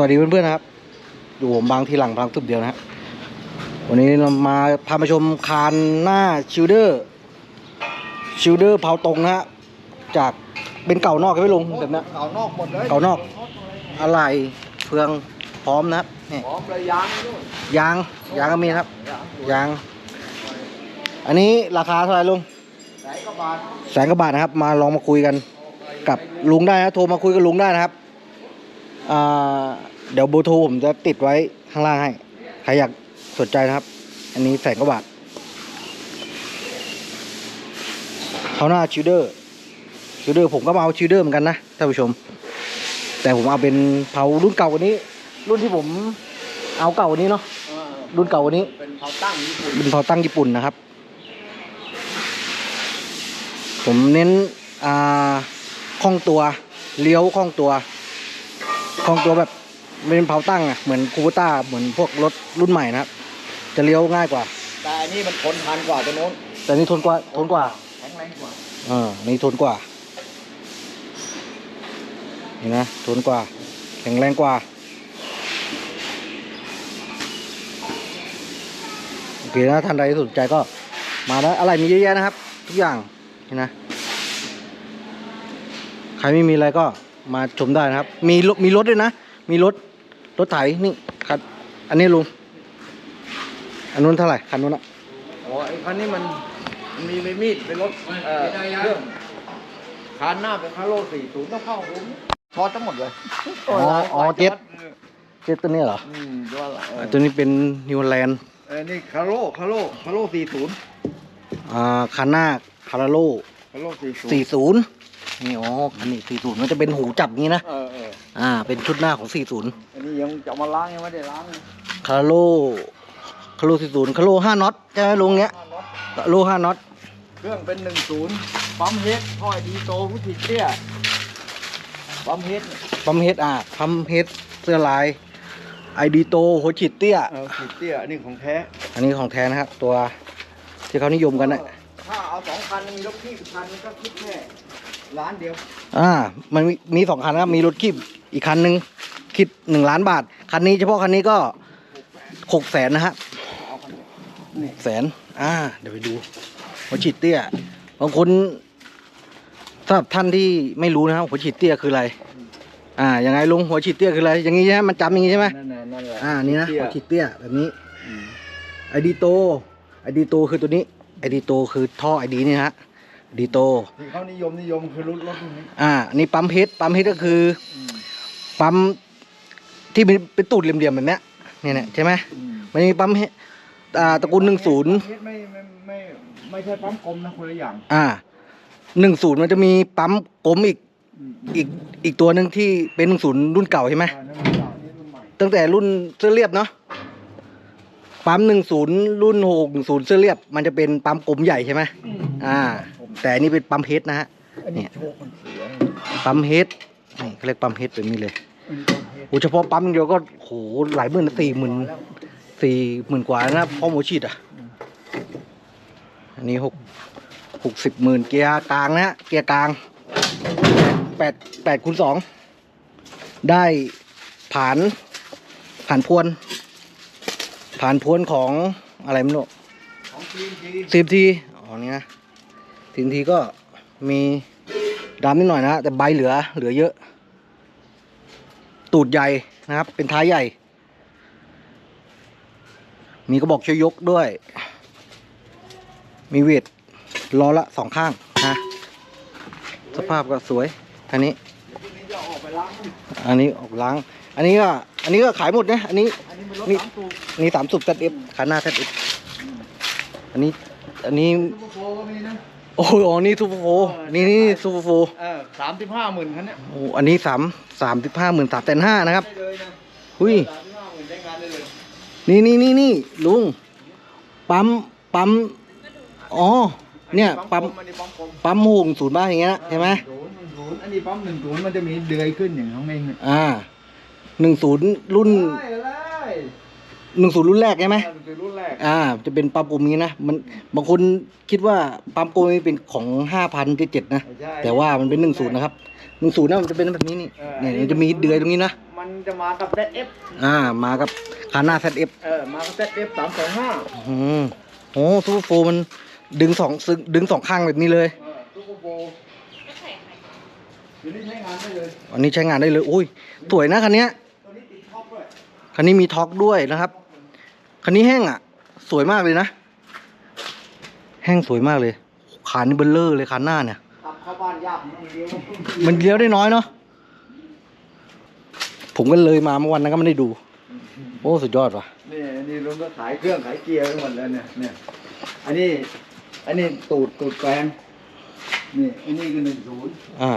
วัสดีเพื่อนๆนะครับ อยู่ผมบางทีหลังบางทุบเดียวนะครับวันนี้เรามาพามาชมคานหน้าชิลเดอร์ชิลเดอร์เผาตรงนะฮะจากเป็นเก่านอกใช่ไหมลุงแบบเนี้ยเก่านอกหมดเลยเก่านอก อะไรเฟืองพร้อมนะครับนี่พร้อมเลยยางด้วยยางยางก็มีนะครับยาง อันนี้ราคาเท่าไหร่ลุงแสนกว่าบาทแสนกว่าบาทนะครับ มาลองมาคุยกันกับลุงได้นะโทรมาคุยกับลุงได้นะครับ อ่า เดี๋ยวเบอร์โทรผมจะติดไว้ข้างล่างให้ ใครอยากสนใจนะครับ อันนี้แสนกว่าบาทเขาหน้าชิลเดอร์ชิลเดอร์ผมก็มาเอาชิลเดอร์เหมือนกันนะท่านผู้ชม แต่ผมเอาเป็นเผารุ่นเก่ากว่านี้ รุ่นที่ผมเอาเก่ากว่านี้เนาะเออรุ่นเก่ากว่านี้เป็นเผาตั้งญี่ปุ่นเป็นเผาตั้งญี่ปุ่นนะครับ ผมเน้นอ่าคล่องตัวเลี้ยวคล่องตัวคล่องตัวแบบ เป็นเผาตั้งอะเหมือนคูเปต้าเหมือนพวกรถรุ่นใหม่นะครับจะเลี้ยวง่ายกว่า แต่อันนี้มันทนทานกว่าตัวโน้นแต่นี่ทนกว่าทนกว่าแข็งแรงกว่าเออนี่ทนกว่าเห็นนะทนกว่า แข็งแรงกว่าโอเคนะท่านใดสนใจก็มาได้อะไรมีเยอะแยะนะครับ ทุกอย่างเห็นนะใครไม่มีอะไรก็มาชมได้นะครับ มีรถมีรถด้วยนะ มีรถ รถไถนี่คันอันนี้ลุงอันนู้นเท่าไหร่คันนู้นอะโอ้ไอ้คันนี้มันมันมีไม่มีดเป็นรถเอ่อเครื่องคานหน้าเป็นคาโร่สี่ศูนย์ต้องเข้าผมช็อตทั้งหมดเลยอ๋ออ๋อเจ็ดเจ็ตตัวนี้เหรออืมตัวละเออตัวนี้เป็นนิวแลนด์เออนี่คาโร่คาโร่คาโร่สี่ศูนย์อ่าคาน่าคาราโลคาโร่สี่ศูนย์40นี่อ๋อคันนี้40มันจะเป็นหูจับอย่างนี้นะ เออเอออ่า เป็นชุดหน้าของ 40 อันนี้ยังจะเอามาล้างยังไม่ได้ล้างเลยคาราโลคาราโล40คาราโล5น็อตใช่ไหมลุงเนี้ยห้าน็อตคาราโล5น็อตเครื่องเป็นหนึ่งศูนย์ปั๊มเฮดท่อยดีโตพุทธิเตี้ยปั๊มเฮดเนี่ยปั๊มเฮดอะปั๊มเฮดเสื้อลายไอดีโตโฮชิตเตี้ย เออขีดเตี้ยอันนี้ของแท้อันนี้ของแท้นะครับ ตัวที่เขานิยมกันนะถ้าเอาสองคันมีรถที่คันนึงก็คิดแค่ล้านเดียว อ่า มันมีมีสองคันนะครับมีรถคีบ อีกคันหนึ่งคิดหนึ่งล้านบาท คันนี้เฉพาะคันนี้ก็หกแสนนะฮะเอาคันเดียวหกแสนอ่า เดี๋ยวไปดูหัวฉีดเตี้ยบางคนสำหรับท่านที่ไม่รู้นะครับหัวฉีดเตี้ยคืออะไร อ่ายังไงลุงหัวฉีดเตี้ยคืออะไร อย่างนี้ใช่ไหมมันจำอย่างนี้ใช่ไหมนั่นน่ะนั่นแหละอ่านี่นะเตี้ยหัวฉีดเตี้ยแบบนี้อืมไอดีโตไอดีโตคือตัวนี้ไอดีโตคือท่อไอดีนี่นะฮะดีโตที่เขานิยมนิยมคือรถรถพวกนี้อ่านี่ปั๊มเพชรปั๊มเพชรก็คืออืม ปั๊มที่เป็นเป็นตูดเหลี่ยมๆแบบเนี้ยเนี่ยเนี่ยใช่ไหมอืมมันมีปั๊มเฮอ่าตระกูลหนึ่งศูนย์ปั๊มเฮดไม่ไม่ไม่ไม่ใช่ปั๊มกลมนะคนละอย่าง อ่าหนึ่งศูนย์มันจะมีปั๊มกลมอีกอืมอีกอีกตัวหนึ่งที่เป็นหนึ่งศูนย์รุ่นเก่าใช่ไหมอ่านั่นมันเก่านี่รุ่นใหม่ตั้งแต่รุ่นเสื้อเรียบเนาะปั๊มหนึ่งศูนย์รุ่นหกหนึ่งศูนย์เสื้อเรียบ มันจะเป็นปั๊มกลมใหญ่ใช่ไหมอ่า แต่อันนี้เป็นปั๊มเฮดนะฮะอันนี้โชว์คนเสียปั๊มเฮดนี่เขาเรียกปั๊มเฮดแบบนี้เลยอันนี้ปั๊มเฮด โอ้เฉพาะปั๊มเดียวก็โหหลายหมื่นสี่หมื่นสี่หมื่นกว่านะพ่อหมูฉีดอะ อันนี้หกหกสิบหมื่นเกียร์กลางนะฮะเกียร์กลางแปดแปดคูณสองได้ผ่านผ่านพวน ผ่านพวนของอะไรไม่รู้งจีนจีนสิบทีอ๋อนี่นะสิบทีก็มีดำนิดหน่อยนะ แต่ใบเหลือเหลือเยอะ ตูดใหญ่นะครับ เป็นท้ายใหญ่ มีกระบอกช่วยยกด้วย มีเวทล้อละสองข้างนะสภาพก็สวยอันนี้ อันนี้ออกล้าง อันนี้ก็อันนี้ก็ขายหมดนะ อันนี้อันนี้มันรถนี่สามสูบนี่สามสุบตัดเอฟขาหน้าตัดเอฟอันนี้ อันนี้ โฟร์ก็มีนะโอ้โหอ๋อนี่ซูเปอร์โฟร์นี่นี่ซูเปอร์โฟร์เออสามสิบห้าหมื่นคันเนี้ยโอ้อันนี้สามสามสิบห้าหมื่นสามแสนห้านะครับ ได้เลยนะหุยสามสิบห้าหมื่นได้งานได้เลยนี่นี่นี่นี่ลุง ปั๊ม ปั๊ม อ๋อ เนี่ย ปั๊ม อันนี้ปั๊มกลมปั๊มหงศูนย์บ้านอย่างเงี้ยใช่ไหมศูนย์หนึ่งศูนย์อันนี้ปั๊มหนึ่งศูนย์มันจะมีเดือยขึ้นอย่างของเองเนี่ยอ่าหนึ่งศูนย์รุ่นได้เลย หนึ่งศูนย์รุ่นแรกใช่ไหมมันคือรุ่นแรกอ่า จะเป็นปั๊มกลมนี้นะมันบางคนคิดว่าปั๊มกลมนี้เป็นของห้าพันเจ็ดนะใช่แต่ว่ามันเป็นหนึ่งศูนย์นะครับหนึ่งศูนย์นะมันจะเป็นแบบนี้นี่เออเนี่ยมันจะมีเดือยตรงนี้นะมันจะมากับ ZF อ่า มากับคาน่า ZF เออมากับ ZF สามสองห้าอืมโอ้ซูเปอร์โฟร์มันดึงสองซึดึงสองข้างแบบนี้เลยเออตุ๊กโบเดี๋ยวนี้ใช้งานได้เลยอันนี้ใช้งานได้เลย อุ้ย สวยนะคันเนี้ยตัวนี้ติดท็อปด้วยคันนี้มีท็อกด้วยนะครับ คันนี้แห้งอะ สวยมากเลยนะ แห้งสวยมากเลย ขานนี่เบลเลอร์เลยคันหน้าเนี่ยขับเข้าบ้านยากมันเดียวมันเลี้ยวได้น้อยเนาะผมก็เลยมาเมื่อวันนั้นก็ไม่ได้ดู โอ้สุดยอดว่ะนี่นี่ลุงก็ขายเครื่องขายเกียร์ไปหมดแล้วเนี่ยเนี่ยอันนี้ อันนี้ตูดตูดแปลงนี่อันนี้ก็หนึ่งศูนย์อ่า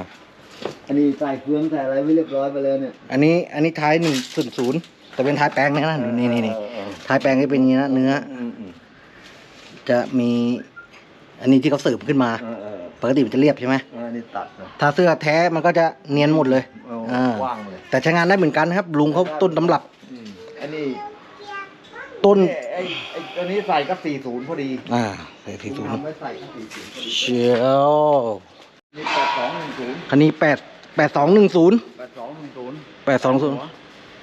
อันนี้ใส่เครื่องใส่อะไรไว้เรียบร้อยไปแล้วเนี่ย อันนี้อันนี้ท้ายหนึ่งศูนย์ศูนย์แต่เป็นท้ายแปลงนะนี่นี่นี่เออเออ ท้ายแปลงก็เป็นอย่างนี้นะเนื้ออืมอืมจะมีอันนี้ที่เขาเสิร์ฟขึ้นมาเออเออปกติมันจะเรียบใช่ไหมเออนี่ตัดนะถ้าเสื้อแท้มันก็จะเนียนหมดเลยเอาอ่าว่างเลย แต่ใช้งานได้เหมือนกันนะครับ ลุงเขาต้นตำรับอืมอันนี้ต้นไอ้ไอ้ไอ้ตัวนี้ใส่ก็สี่ศูนย์พอดี อ่าใส่ทีศูนย์ทำไว้ใส่ก็สี่ศูนย์พอดีเชียวนี่แปดสองหนึ่งศูนย์คันนี้แปดแปดสองหนึ่งศูนย์แปดสองหนึ่งศูนย์แปดสองศูนย์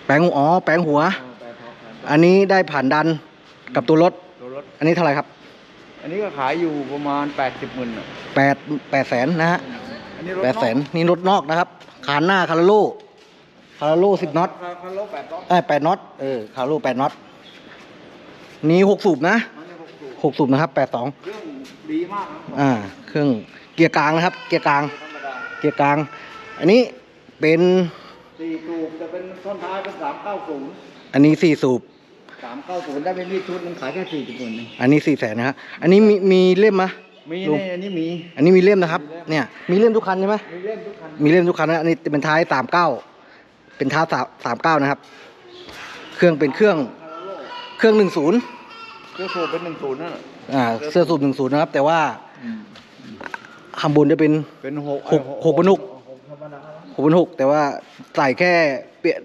แปลงหัวอ๋อแปลงหัวแปดส องแปดสองอันนี้ได้ผ่านดันกับตัวรถ ตัวรถ อันนี้เท่าไหร่ครับอันนี้ก็ขายอยู่ประมาณแปดสิบหมื่นอะแปดแปดแสนนะฮะอันนี้รถแปดแสนนี่รถนอกนะครับคานหน้าคาราโลคาราโลสิบน็อตคันรถแปดน็อตเอ้ยแปดน็อตเออคาราโลแปดน็อตนี่หกสูบนะมันจะหกสูบหกสูบนะครับแปดสองเครื่องดีมากนะอ่าเครื่องเกียร์กลางนะครับ เกียร์กลาง ธรรมดาเกียร์กลาง อันนี้เป็น สี่สูบจะเป็นท่อนท้ายเป็นสามเก้าศูนย์อันนี้สี่สูบสาม เก้าศูนย์ได้เป็นมีดชุดมันขายแค่สี่สิบหมื่นเองอันนี้สี่แสนนะฮะอันนี้มีมีเล่มมะมีลุงนี่อันนี้มี อันนี้มีเล่มนะครับ เนี่ยมีเล่มทุกคันใช่ไหมมีเล่มทุกคัน มีเล่มทุกคันนะอันนี้เป็นท้ายสามเก้าเป็นท้ายสามสามเก้านะครับ เครื่องเป็นเครื่องคาราโลเครื่องหนึ่งศูนย์เครื่องสูบเป็นหนึ่งศูนย์นั่นน่ะอ่าเสื้อสูบหนึ่งศูนย์นะครับ แต่ว่าข้างบนจะเป็นเป็นหกหกหกพันหกหกธรรมดาหกพันหกแต่ว่าใส่แค่เปลี่ยน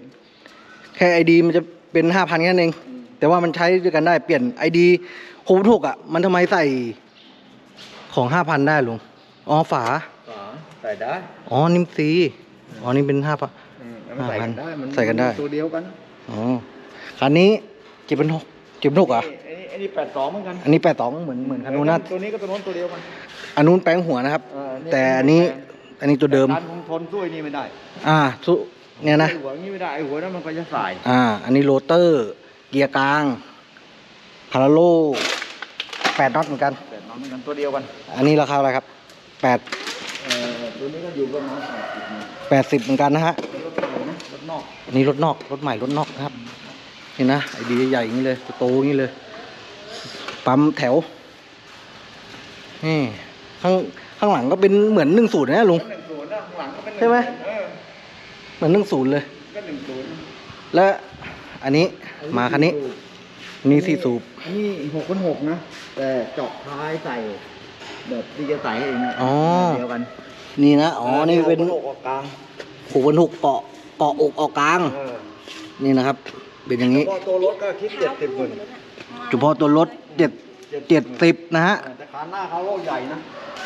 แค่ไอดีมันจะเป็นห้าพันแค่นั้นเอง แต่ว่ามันใช้ด้วยกันได้เปลี่ยนไอดีหกพันหกอะ มันทำไมใส่ของห้าพันได้ลุงอ๋อฝาฝาใส่ได้อ๋อนิมซีอ๋อนี่เป็นห้าพัน อืมแล้วมันใส่กันได้มันใส่กันได้ ตัวเดียวกันอ๋อคันนี้เจ็ดพันหกเจ็ดพันหกอะอันนี้อันนี้แปดสองเหมือนกันอันนี้แปดสองเหมือนเหมือนคันนู้นนะตัวนี้ก็ตัวโน้นตัวเดียวกันอันนู้นแปลงหัวนะครับเออแต่อันนี้อันนี้ตัวเดิม การคงทนสู้ไอ้นี่ไม่ได้อ่าสุเนี่ยนะไอ้หัวนี้ไม่ได้ไอ้หัวนั้นมันก็จะสาย อ่า อันนี้โรเตอร์ เกียร์กลางคาราโลแปดน็อตเหมือนกัน แต่น้องเหมือนกันตัวเดียวกันอันนี้ราคาอะไรครับแปดเอ่อตัวนี้ก็อยู่ประมาณแปดสิบนะแปดสิบเหมือนกันนะฮะ รถใหม่นะรถนอกอันนี้รถนอก รถใหม่รถนอกนะครับนี่นะไอดีใหญ่ๆอย่างนี้เลยโตๆอย่างนี้เลย ปั๊มแถวนี่ข้างข้างหลังก็เป็นเหมือนหนึ่งศูนย์นะลุง หนึ่งศูนย์นะข้างหลังก็เป็นใช่ไหม เออเหมือนหนึ่งศูนย์เลย ก็หนึ่งศูนย์และ อันนี้มาคันนี้อันนี้สี่สูบอันนี้หกพันหกนะ แต่เจาะท้ายใส่ แบบที่จะใส่ให้เองนะอ๋อเดียวกัน นี่นะ อ๋อ นี่เป็นหกออกกลางหกพันหกเกาะเกาะอกออกกลางเออนี่นะครับ เป็นอย่างนี้ก็ตัวรถก็คิดเจ็ดสิบหมื่นเฉพาะตัวรถเจ็ดเจ็ดสิบนะฮะแต่ขาหน้าเขาโล่ใหญ่นะ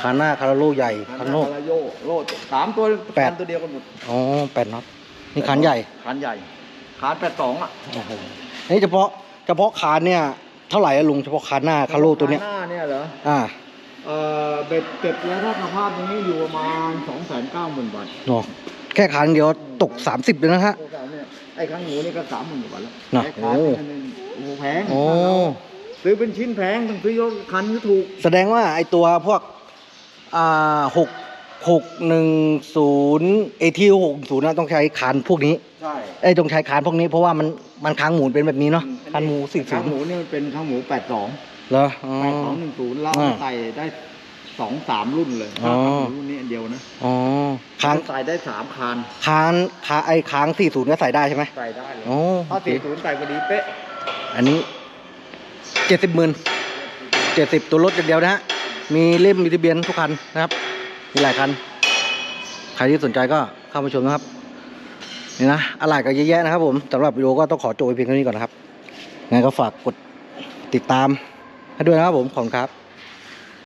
คาหน้าคาราโลใหญ่ขาคันหโนน้ากคาราโยโล่สามตัวแปดคันตัวเดียวกันหมด อ๋อแปดน็อตนี่คันใหญ่คันใหญ่ คานแปดสองอะโอ้โหนี่เฉพาะเฉพาะคานเนี่ย เท่าไหร่อะลุงเฉพาะคานหน้าคาโลตัวเนี้ยขาหน้าเนี่ยเหรออ่าเอ่อเบ็ดเก็บแล้วถ้าสภาพอย่างนี้อยู่ประมาณสองแสนเก้าหมื่นบาทเนาะแค่คานเดียวตกสามสิบเลยนะฮะโอ้โหเนี่ยไอ้ข้างหมูนี่ก็สามหมื่นกว่าบาทแล้วน่ะไอ้คานโอ้ นี่โอ้โหแพงโอ้ซื้อเป็นชิ้นแพงต้องซื้อยกคันก็ถูก แสดงว่าไอตัวพวกอ่าหก หกหนึ่งศูนย์เอทีหกศูนย์นะต้องใช้คานพวกนี้ใช่เอ้ยต้องใช้คานพวกนี้เพราะว่ามันมันค้างหมุนเป็นแบบนี้เนาะคานหมูสี่ศูข้างนย์หมูนี่มันเป็นข้างหมูแปดสองเหรออ๋อ แปดสองหนึ่งศูนย์เราอ่าใส่ได้สองสามรุ่นเลยอ๋อข้างหมูรุ่นนี้อันเดียวนะอ๋อค้างใส่ได้สามคานค้างค้าไอ้ค้างสี่ศูนย์ก็ใส่ได้ใช่ไหมใส่ได้เลยโอ้ถ้าสี่ศูนย์ใส่พอดีเป๊ะอันนี้เจ็ดสิบหมื่นเจ็ดสิบตัวรถอย่างเดียวนะฮะมีเล่มมีทะเบียนทุกคันนะครับ มีหลายคัน ใครที่สนใจก็เข้ามาชมนะครับ นี่นะอะไรก็เยอะแยะนะครับผมสำหรับวิดีโอก็ต้องขอจบไปเพียงเท่านี้ก่อนนะครับงั้นก็ฝากกดติดตามให้ด้วยนะครับผมขอบคุณครับ